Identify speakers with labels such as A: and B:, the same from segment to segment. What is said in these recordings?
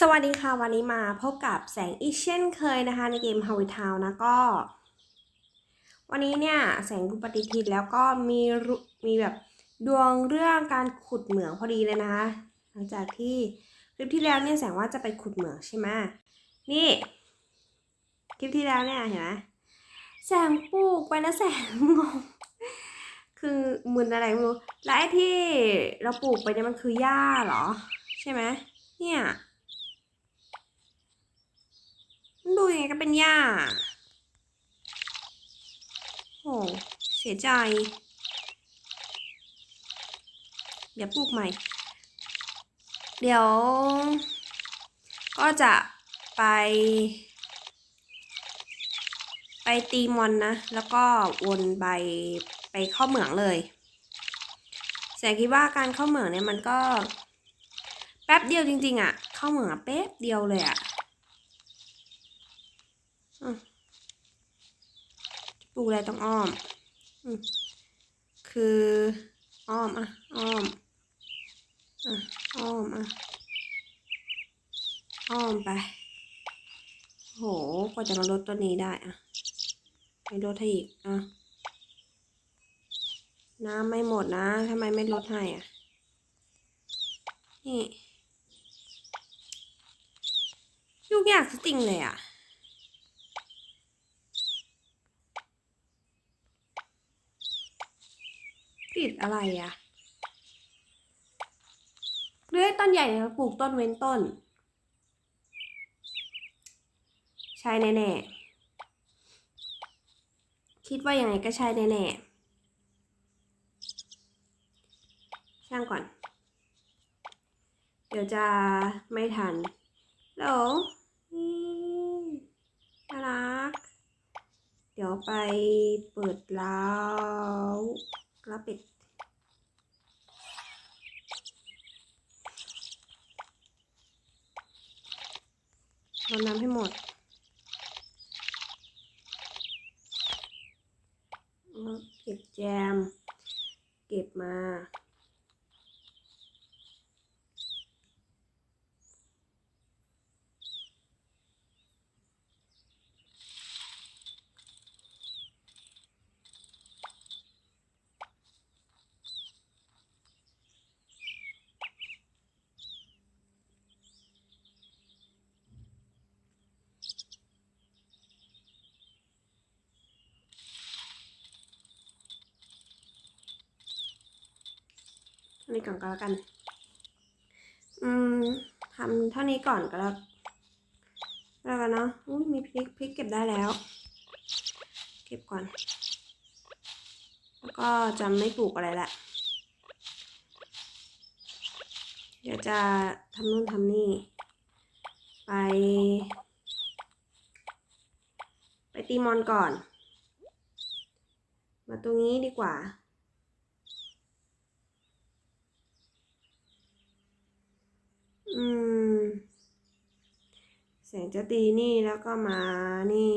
A: สวัสดีค่ะ วันนี้มาพบกับแสงอีกเช่นเคยนะคะ ในเกม h o w i t o w n นะก็ วันนี้เนี่ย แสงดูปฏิทินแล้วก็มีมีแบบดวงเรื่องการขุดเหมืองพอดีเลยนะคะ หลังจากที่คลิปที่แล้วเนี่ยแสงว่าจะไปขุดเหมืองใช่ไหมนี่คลิปที่แล้วเนี่ยเห็นไหมแสงปลูกไปแล้วแสงงงคือมึนอะไรไม่รู้และไอ้ที่เราปลูกไปเนี่ยมันคือหญ้าเหรอ ใช่ไหมเนี่ย ดูยังไงก็เป็นหญ้า โอ้เสียใจ เดี๋ยวปลูกใหม่ เดี๋ยว ก็จะไป ไปตีมอนนะ แล้วก็วนไปไปเข้าเหมืองเลยแสงคิดว่าการเข้าเหมืองเนี่ยมันก็ แป๊บเดียวจริง ๆอะ่ะ เข้าเหมืองแป๊บเดียวเลยอะ่ะ จะปลูกอะไรต้องอ้อมอคืออ้อมอะอ้อมอะอ้อมอะอ้อมไปโหกว่าจะมาลดตัวนี้ได้อะไม่ลดให้อีกอะน้ำไม่หมดนะทำไมไม่ลดให้อะ นี่ยุ่งยากจริงเลยอะ ติดอะไรอะเลื้อยต้นใหญ่เนี่ยปลูกต้นเว้นต้น ใช่แน่ๆ คิดว่ายังไงก็ใช่แน่ๆ ช่างก่อน เดี๋ยวจะไม่ทันโหลนี่น่ารัก เดี๋ยวไปเปิดแล้วแล้วปิด รดน้ำให้หมดเก็บแจม เก็บมา อันนี้ก่อนก็แล้วกัน อืมทำเท่านี้ก่อนก็แล้วแล้วกันเนาะอุ้ยมีพริกพริกเก็บได้แล้ว เก็บก่อน แล้วก็จะไม่ปลูกอะไรละ เดี๋ยวจะทำนู่นทำนี่ ไป ไปตีมอนก่อน มาตรงนี้ดีกว่า อืม แสง จะตีนี่แล้วก็มานี่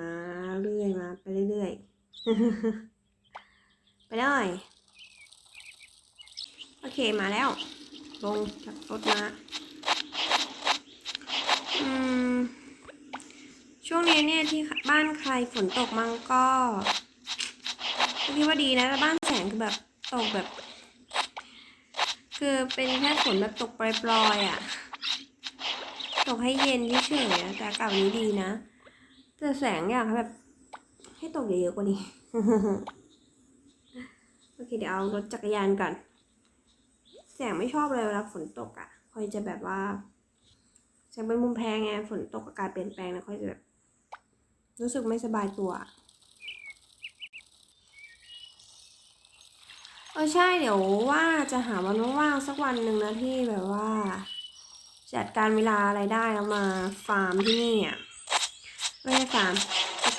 A: มาเรื่อยมาไปเรื่อยๆ ไปเลยโอเคมาแล้ว ลงจากรถมาอืมช่วงนี้เนี่ยที่บ้านใครฝนตกมั่งก็คิดว่าดีนะแต่บ้านแสงคือแบบตกแบบ คือเป็นแค่ฝนแบบตกปลอยๆอะ ตกให้เย็นเฉยๆอะแต่อากาศวันนี้ดีนะแต่แสงอยากแบบ ให้ตกเยอะๆกว่านี้ โอเคเดี๋ยวเอารถจักรยานก่อน แสงไม่ชอบเลยเวลาฝนตกอะคอยจะแบบว่าแสงเป็นมุมแพงไงฝนตกอากาศเปลี่ยนแปลงแล้วคอยจะแบบรู้สึกไม่สบายตัวเออใช่เดี๋ยวว่าจะหาวันว่างๆสักวันหนึ่งนะที่แบบว่า จัดการเวลาอะไรได้แล้วมาฟาร์มที่นี่อะไม่ใช่ฟาร์ม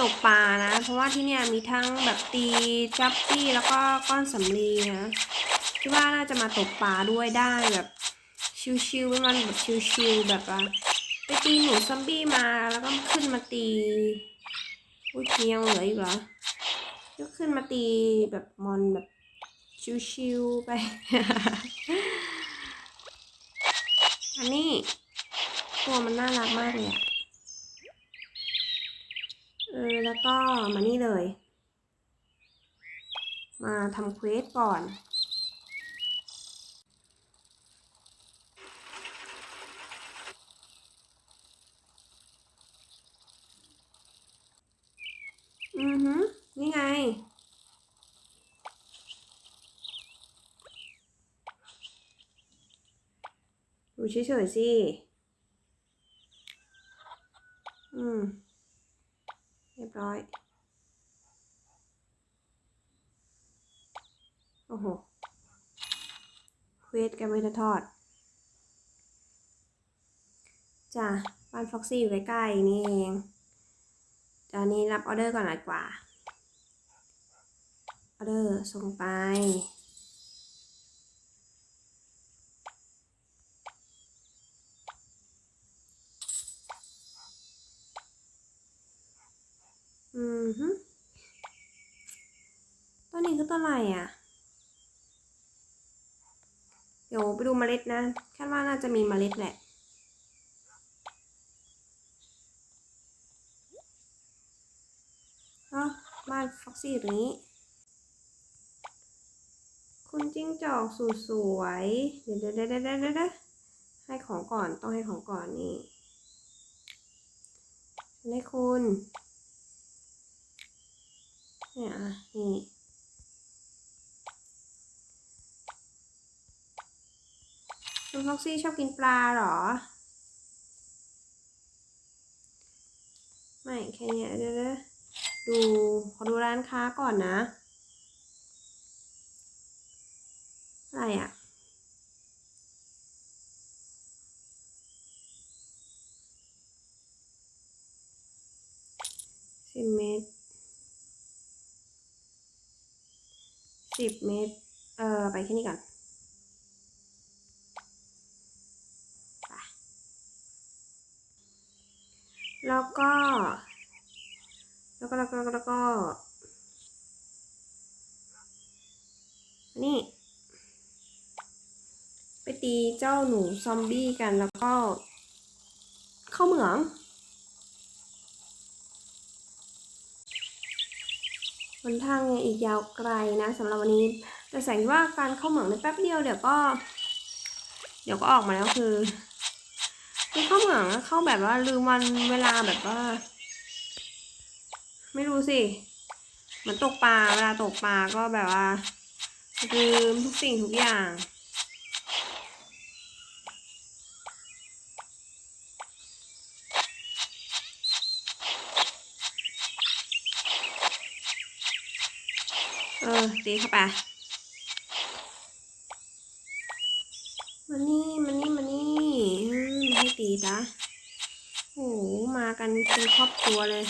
A: ตกปลานะ เพราะว่าที่เนี่ยมีทั้งแบบตีจับปี้แล้วก็ก้อนสำลีนะคิดว่าน่าจะมาตกปลาด้วยได้แบบชิวๆเป็นวันแบบชิวๆแบบว่าไปตีหนูซัมบี้มาแล้วก็ขึ้นมาตีอุ้ยมียังเหลืออีกเหรอก็ขึ้นมาตีแบบมอนแบบชิวๆไป อันนี้ตัวมันน่ารักมากเลยอะเออแล้วก็มานี่เลย มาทำเควสก่อนอือหื อนี่ไงดูเฉยๆสิ อืม เรียบร้อย โอ้โหเควสกันไม่ได้ทอด จ้ะ บ้านฟ็อกซี่อยู่ใกล้ๆนี่เองจานนี้รับออเดอร์ก่อนดีกว่า ออเดอร์ส่งไป อืมฮึ ต้นนี้คือต้นอะไรอะ เดี๋ยวไปดูเมล็ดนะคาดว่าน่าจะมีเมล็ดแหละเอ้าบ้านฟ็อกซี่อยู่ตรงนี้ คุณจิ้งจอกสูสวยเดี๋ยวเดี๋ยวเดี๋ยวเดี๋ยวเดี๋ยวให้ของก่อนต้องให้ของก่อนนี่ฉันให้คุณ เนี่ยอ่ นี่คุณฟ็อกซี่ชอบกินปลาเหรอ ไม่แค่เนี้ยเดี๋ยวเดี๋ยวดูขอดูร้านค้าก่อนนะ อะไรอะสิบเมตรสิบเมตร เออไปแค่นี้ก่อน แล้วก็ แล้วก็แล้วก็แล้วก็นี่ ไปตีเจ้าหนูซอมบี้กันแล้วก็ เข้าเหมืองหนทางยังอีกยาวไกลนะสำหรับวันนี้ แต่แสงว่าการเข้าเหมืองในแป๊บเดียวเดี๋ยวก็ เดี๋ยวก็ออกมาแล้วคือ คือเข้าเหมืองเข้าแบบว่าลืมวันเวลาแบบว่า ไม่รู้สิเหมือนตกปลาเวลาตกปลาก็แบบว่าลืมทุกสิ่งทุกอย่างเออตีเข้าไปมานี่มานี่มานี่ ตีจ้ะโอ้โหมากันเป็นครอบครัวเลย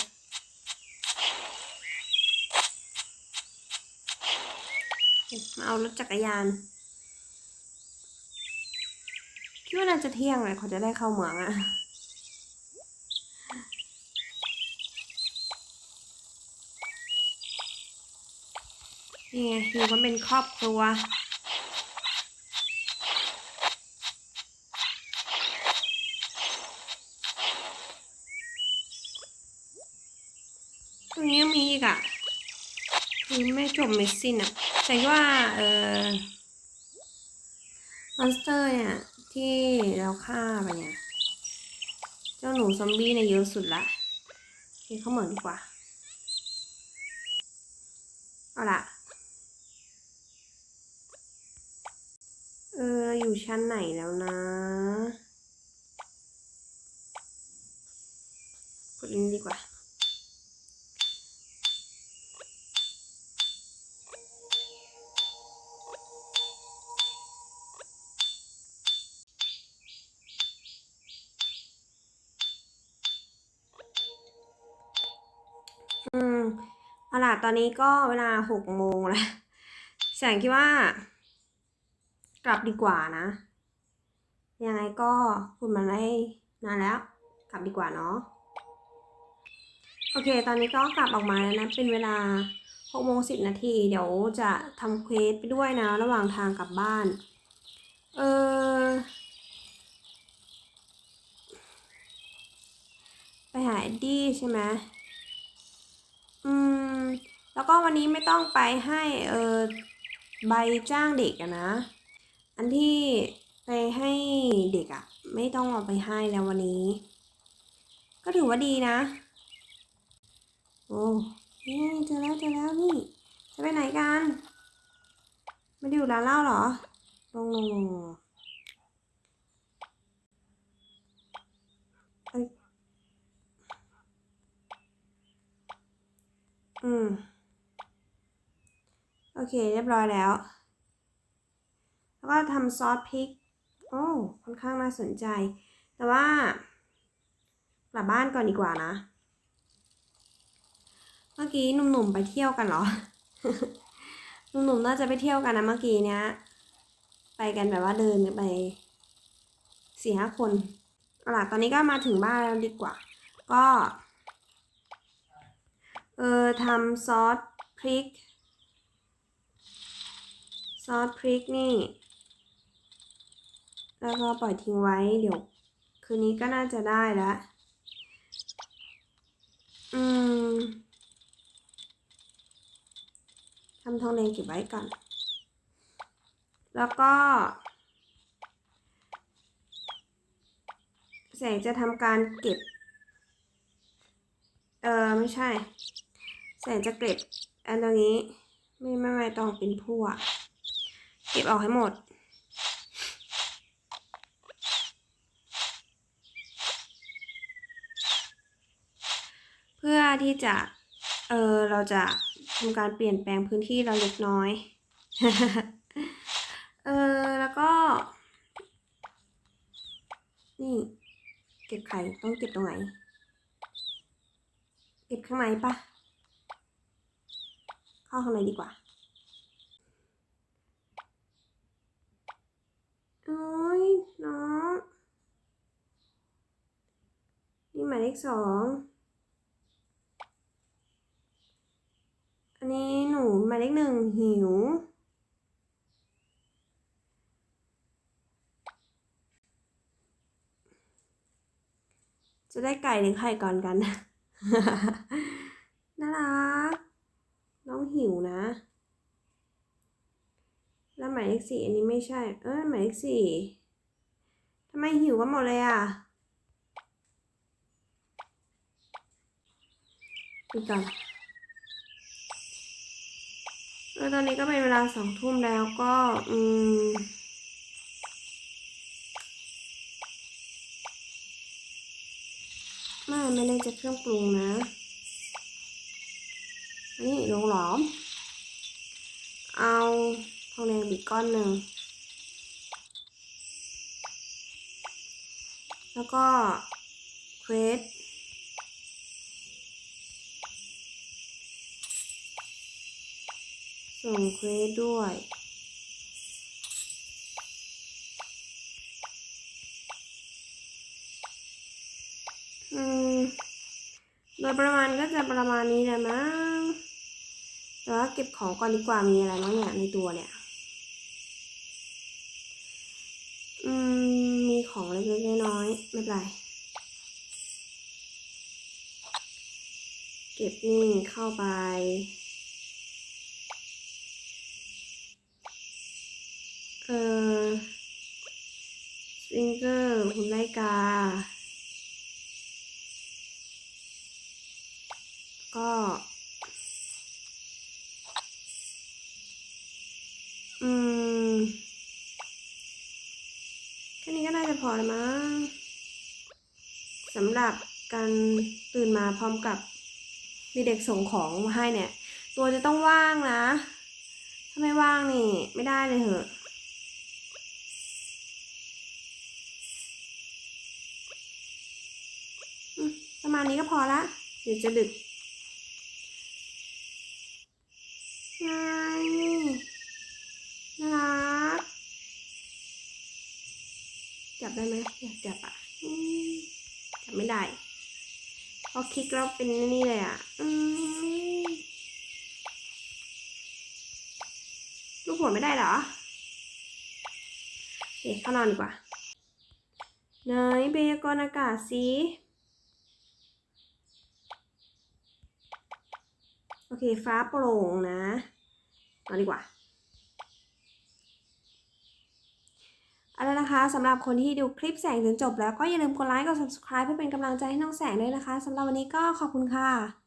A: มาเอารถจักรยาน คิดว่าน่าจะเที่ยงเลยเขาจะได้เข้าเมืองอะนี่ไงอยู่กันเป็นครอบครัว ตรงนี้ยังมีอีกอะ ไม่จบไม่สิ้นอะแต่ว่าเออมอนสเตอร์เนี่ย ที่เราฆ่าไปเนี่ย เจ้าหนูซอมบี้เนี่ยเยอะสุดละโอเคเข้าเหมือนดีกว่า เอาละเอออยู่ชั้นไหนแล้วนะกดลิงก์ดีกว่า เอาล่ะตอนนี้ก็เวลาหกโมงแล้วแสงคิดว่า กลับดีกว่านะ ยังไงก็คุณมาได้นานแล้ว กลับดีกว่าเนาะโอเค ตอนนี้ก็กลับออกมาแล้วนะ เป็นเวลาหกโมงสิบนาที เดี๋ยวจะทำเควสไปด้วยนะ ระหว่างทางกลับบ้าน เออไปหาเอ็ดดี้ใช่ไหม อืม แล้วก็วันนี้ไม่ต้องไปให้เออใบจ้างเด็กอะนะ อันที่ไปให้เด็กอะไม่ต้องเอาไปให้แล้ววันนี้ ก็ถือว่าดีนะ โอ้นี่เจอแล้วเจอแล้วนี่ จะไปไหนกัน ไม่ได้อยู่ร้านเหล้าเหรอลงลงลงลงเอ้ย อืม โอเค เรียบร้อยแล้ว แล้วก็ทำซอสพริก โอ้ค่อนข้างน่าสนใจ แต่ว่า กลับบ้านก่อนดีกว่านะ เมื่อกี้หนุ่มๆไปเที่ยวกันเหรอ หนุ่มๆน่าจะไปเที่ยวกันนะเมื่อกี้เนี้ย ไปกันแบบว่าเดินไปสี่ห้าคนเอาล่ะตอนนี้ก็มาถึงบ้านแล้วดีกว่า ก็ เออทำซอสพริก ซอสพริกนี่ แล้วก็ปล่อยทิ้งไว้เดี๋ยวคืนนี้ก็น่าจะได้แล้วอืมทำทองแดงเก็บไว้ก่อน แล้วก็แสงจะทำการเก็บ เออไม่ใช่ แสงจะเก็บอันตรงนี้ไม่ไม่ไม่ต้องเป็นพั่วเก็บออกให้หมด เพื่อที่จะ เออเราจะทำการเปลี่ยนแปลงพื้นที่เราเล็กน้อย เออแล้วก็ นี่ เก็บไข่ต้องเก็บตรงไหน เก็บข้างในปะ เข้าข้างในดีกว่าโอ้ยน้องนี่หมายเลขสองอันนี้หนูหมายเลขหนึ่งหิวจะได้ไก่หรือไข่ก่อนกันน่ารัก น้องหิวนะ แล้วหมาย เลขสี่อันนี้ไม่ใช่ เออหมายเลขสี่ทำไมหิวกันหมดเลยอะดูกันแล้วตอนนี้ก็เป็นเวลาสองทุ่มแล้วก็ อืมไม่ไม่ได้จะเครื่องปรุงนะ นี่ลงหลอม เอา ทองแดงบีกก้อนหนึ่ง แล้วก็เควสส่งเควสด้วยอืมโดยประมาณก็จะประมาณนี้แหละมั้งแต่ว่าเก็บของก่อนดีกว่ามีอะไรบ้างเนี่ยในตัวเนี่ย อืม มี ของเล็กๆน้อยๆไม่เป็นไร เก็บนี่เข้าไป เออสวิงเกอร์คุณไลกา ก็ อืม แค่นี้ก็น่าจะพอแล้วมั้งสำหรับ การตื่นมาพร้อมกับมีเด็กส่งของมาให้เนี่ย ตัวจะต้องว่างนะ ถ้าไม่ว่างนี่ ไม่ได้เลยเหอะประมาณนี้ก็พอละ เดี๋ยวจะดึกไงน่ารักจับได้ไหมอยากจับอะจับไม่ได้ พอคลิกแล้วเป็นนี่เลยอะลูกหัวไม่ได้เหรอเอ๊ะเข้านอนดีกว่า ไหนเบยกรอากาศสิโอเค ฟ้าโปร่งนะนอนดีกว่า เอาละนะคะสำหรับคนที่ดูคลิปแสงจนจบแล้วก็อย่าลืมกดไลค์กด subscribe เพื่อเป็นกำลังใจให้น้องแสงด้วยนะคะสำหรับวันนี้ก็ขอบคุณค่ะ